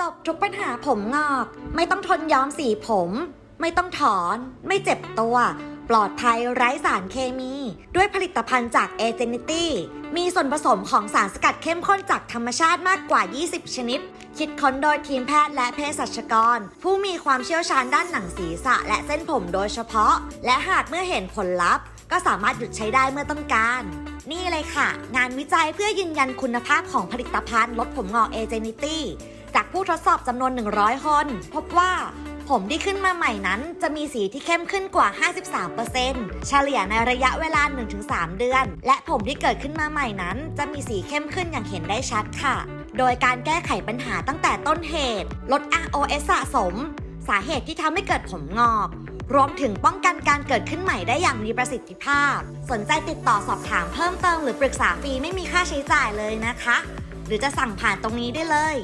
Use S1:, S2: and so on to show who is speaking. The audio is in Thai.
S1: จบทุกปัญหาผมงอก ไม่ต้องทนย้อมสีผม ไม่ต้องถอน ไม่เจ็บตัว ปลอดภัยไร้สารเคมี ด้วยผลิตภัณฑ์จากเอเจนิตี้มีส่วนผสมของสารสกัดเข้มข้นจากธรรมชาติมากกว่า 20 ชนิด คิดค้นโดยทีมแพทย์และเภสัชกร ผู้มีความเชี่ยวชาญด้านหนังศีรษะและเส้นผมโดยเฉพาะ และหากเมื่อเห็นผลลัพธ์ ก็สามารถหยุดใช้ได้เมื่อต้องการนี่เลยค่ะ งานวิจัยเพื่อยืนยันคุณภาพของผลิตภัณฑ์ลดผมงอกเอเจนิตี้ จากผู้ทดสอบจำนวน 100 คน พบว่าผมที่ขึ้นมาใหม่นั้นจะมีสีที่เข้มขึ้นกว่า 53%เฉลี่ยในระยะเวลา 1-3 เดือน และผมที่เกิดขึ้นมาใหม่นั้น จะมีสีเข้มขึ้นอย่างเห็นได้ชัดค่ะ โดยการแก้ไขปัญหาตั้งแต่ต้นเหตุ ลด ROS สะสม สาเหตุที่ทำให้เกิดผมงอก รวมถึงป้องกันการเกิดขึ้นใหม่ได้อย่างมีประสิทธิภาพ สนใจติดต่อสอบถามเพิ่มเติมหรือปรึกษาฟรีไม่มีค่าใช้จ่ายเลยนะคะ หรือจะสั่งผ่านตรงนี้ได้เลย